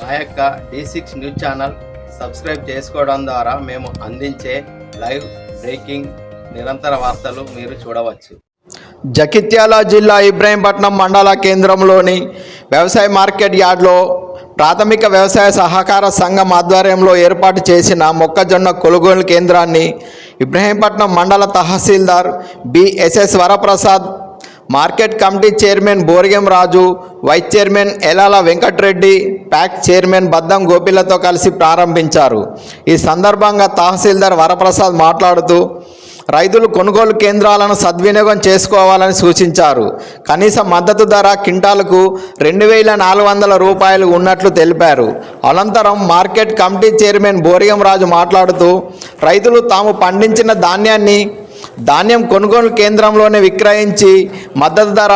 మా యొక్క D six news channel subscribe చేసుకోవడం ద్వారా మేము అందించే లైవ్ బ్రేకింగ్ నిరంతర వార్తలు మీరు చూడవచ్చు. జగిత్యాల జిల్లా ఇబ్రాహీంపట్నం మండల కేంద్రంలోని వ్యవసాయ మార్కెట్ యార్డ్లో ప్రాథమిక వ్యవసాయ సహకార సంఘం ఆధ్వర్యంలో ఏర్పాటు చేసిన మొక్కజొన్న కొనుగోలు కేంద్రాన్ని ఇబ్రాహీంపట్నం మండల tahsildar BSS Varaprasad market committee chairman Borigam Raju vice chairman Elala Venkatreddy PACS chairman Baddam గోపిలతో కలిసి ప్రారంభించారు. ఈ సందర్భంగా తహసీల్దార్ వరప్రసాద్ మాట్లాడుతూ రైతులు కొనుగోలు కేంద్రాలను సద్వినియోగం చేసుకోవాలని సూచించారు. కనీస మద్దతు ధర కింటాలకు రెండు వేల నాలుగు వందల రూపాయలు ఉన్నట్లు తెలిపారు. అనంతరం market committee chairman Borigam Raju మాట్లాడుతూ రైతులు తాము పండించిన ధాన్యాన్ని ధాన్యం కొనుగోలు కేంద్రంలోనే విక్రయించి మద్దతు ధర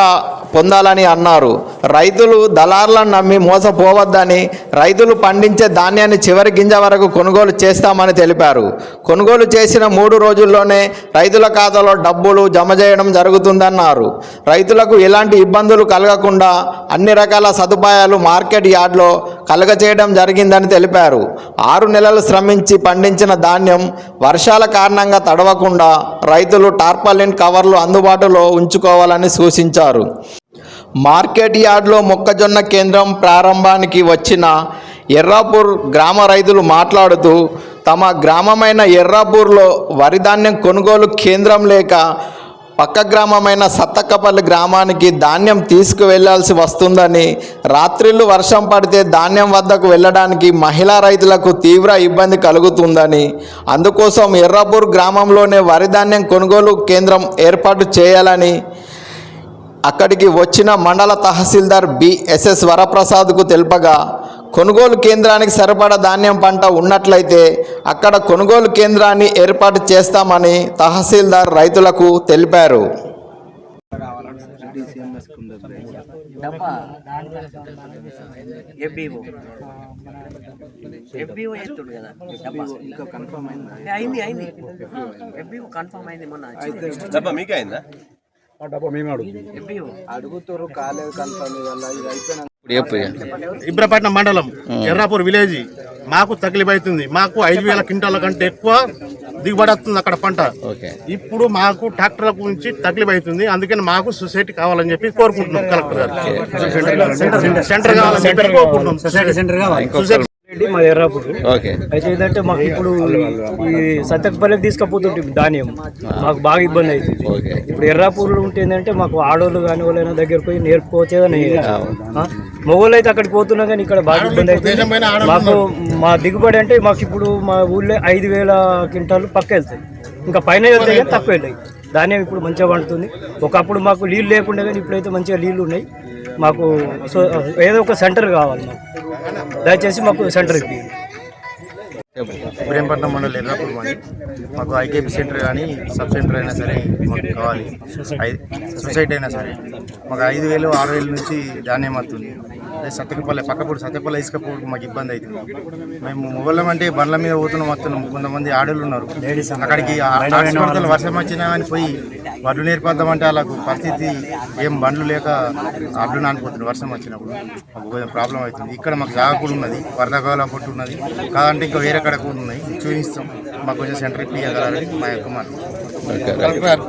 పొందాలని అన్నారు. రైతులు దళారులను నమ్మి మోసపోవద్దని రైతులు పండించే ధాన్యాన్ని చివరి గింజ వరకు కొనుగోలు చేస్తామని తెలిపారు. కొనుగోలు చేసిన మూడు రోజుల్లోనే రైతుల ఖాతాలో డబ్బులు జమ చేయడం జరుగుతుందన్నారు. రైతులకు ఎలాంటి ఇబ్బందులు కలగకుండా అన్ని రకాల సదుపాయాలు మార్కెట్ యార్డ్లో కలగచేయడం జరిగిందని తెలిపారు. ఆరు నెలలు శ్రమించి పండించిన ధాన్యం వర్షాల కారణంగా తడవకుండా రైతులు టార్పాలిన్ కవర్లు అందుబాటులో ఉంచుకోవాలని సూచించారు. మార్కెట్ యార్డ్లో మొక్కజొన్న కేంద్రం ప్రారంభానికి వచ్చిన ఎర్రాపూర్ గ్రామ రైతులు మాట్లాడుతూ తమ గ్రామమైన ఎర్రాపూర్లో వరిధాన్యం కొనుగోలు కేంద్రం లేక పక్క గ్రామమైన సత్తక్కపల్లి గ్రామానికి ధాన్యం తీసుకువెళ్ళాల్సి వస్తుందని రాత్రిళ్ళు వర్షం పడితే ధాన్యం వద్దకు వెళ్ళడానికి మహిళా రైతులకు తీవ్ర ఇబ్బంది కలుగుతుందని అందుకోసం ఎర్రాపూర్ గ్రామంలోనే వరి ధాన్యం కొనుగోలు కేంద్రం ఏర్పాటు చేయాలని అక్కడికి వచ్చిన మండల తహసీల్దార్ బిఎస్ఎస్ వరప్రసాద్కు తెలుపగా కొనుగోలు కేంద్రానికి సరిపడా ధాన్యం పంట ఉన్నట్లయితే అక్కడ కొనుగోలు కేంద్రాన్ని ఏర్పాటు చేస్తామని తహసీల్దార్ రైతులకు తెలిపారు కన్ఫర్మ్ అయింది అయింది డబ్బా అడుగుతారు కాలేదు కన్ఫర్మ్ ఇవాళ ఇది అయిపోయిన ఇబ్రపట్నం మండలం ఎర్రాపూర్ విలేజ్. మాకు తగిలిబ్ అవుతుంది. మాకు ఐదు వేల క్వింటాల కంటే ఎక్కువ దిగుబడి వస్తుంది అక్కడ పంట. ఇప్పుడు మాకు ట్రాక్టర్ల గురించి తగిలిబ్ అవుతుంది. అందుకని మాకు సొసైటీ కావాలని చెప్పి కోరుకుంటున్నాం కలెక్టర్ గారు. సెంటర్ కావాలని చెప్పి కోరుకుంటున్నాం. సొసైటీ రెడ్డి మా ఎర్రాపూర్. అయితే ఏంటంటే మాకు ఇప్పుడు ఈ సత్తకపల్లికి తీసుకపోతుంటే ధాన్యం. మాకు బాగా ఇబ్బంది అవుతుంది ఇప్పుడు ఎర్రాపూర్లో ఉంటే ఏంటంటే మాకు ఆడోళ్ళు కానీ వాళ్ళైనా దగ్గరకు పోయి నేర్పుకోవచ్చేదని మొగోళ్ళు అయితే అక్కడికి పోతున్నా కానీ ఇక్కడ బాగా ఇబ్బంది అవుతుంది మాకు మా దిగుబడి అంటే మాకు ఇప్పుడు మా ఊళ్ళో ఐదు వేల క్వింటాలు పక్క వెళ్తాయి. ఇంకా పైన వెళ్తాయి కానీ తక్కువ వెళ్ళాయి ధాన్యం ఇప్పుడు మంచిగా పండుతుంది. ఒకప్పుడు మాకు నీళ్ళు లేకుండా కానీ ఇప్పుడైతే మంచిగా నీళ్ళు ఉన్నాయి. మాకు సో ఏదో ఒక సెంటర్ కావాలి మాకు. దయచేసి మాకు సెంటర్ ఇప్పింది ఇబ్రహీంపట్నం మండలం ఎర్రాపూర్ మండి మాకు ఐకేపీ సెంటర్ కానీ సబ్ సెంటర్ అయినా సరే మాకు కావాలి. సొసైటీ అయినా సరే. మాకు ఐదు వేలు ఆరు వేల నుంచి ధాన్యం వస్తుంది. అదే సత్యపల్లి పక్కపూడి సత్యపల్లి ఇసుకపోవడం మాకు ఇబ్బంది అవుతుంది. మేము మొగళ్ళం అంటే బండ్ల మీద పోతున్నాం వస్తున్నాం. కొంతమంది ఆడోళ్ళు ఉన్నారు. అక్కడికి వర్షం వచ్చినా కానీ పోయి వడ్లు నేర్పద్దామంటే వాళ్ళకు పరిస్థితి ఏం బండ్లు లేక అడ్లు నానిపోతుంది వర్షం వచ్చినప్పుడు. మాకు కొంచెం ప్రాబ్లం అవుతుంది. ఇక్కడ మాకు జాగా కూడా ఉన్నది. వరదగాల కొట్టు ఉన్నది. కాదంటే ఇంకా వేరే అక్కడ కూడా ఉన్నాయి. చూపిస్తాం. మాకు కొంచెం సెంటర్ ఇప్పించగలని మా యొక్క మాట కలెక్టర్